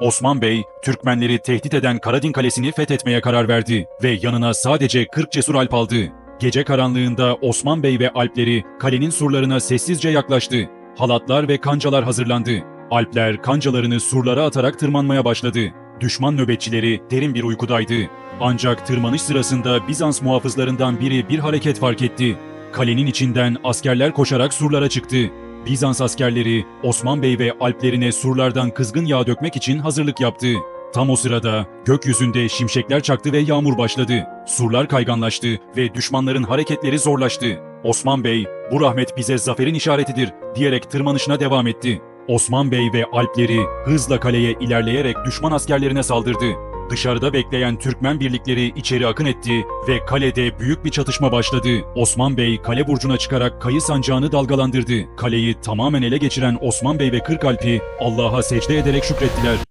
Osman Bey, Türkmenleri tehdit eden Karadin Kalesi'ni fethetmeye karar verdi ve yanına sadece 40 cesur alp aldı. Gece karanlığında Osman Bey ve alpleri kalenin surlarına sessizce yaklaştı. Halatlar ve kancalar hazırlandı. Alpler kancalarını surlara atarak tırmanmaya başladı. Düşman nöbetçileri derin bir uykudaydı. Ancak tırmanış sırasında Bizans muhafızlarından biri bir hareket fark etti. Kalenin içinden askerler koşarak surlara çıktı. Bizans askerleri Osman Bey ve alplerine surlardan kızgın yağ dökmek için hazırlık yaptı. Tam o sırada gökyüzünde şimşekler çaktı ve yağmur başladı. Surlar kayganlaştı ve düşmanların hareketleri zorlaştı. Osman Bey, bu rahmet bize zaferin işaretidir diyerek tırmanışına devam etti. Osman Bey ve alpleri hızla kaleye ilerleyerek düşman askerlerine saldırdı. Dışarıda bekleyen Türkmen birlikleri içeri akın etti ve kalede büyük bir çatışma başladı. Osman Bey kale burcuna çıkarak kayı sancağını dalgalandırdı. Kaleyi tamamen ele geçiren Osman Bey ve Kırkalp'i Allah'a secde ederek şükrettiler.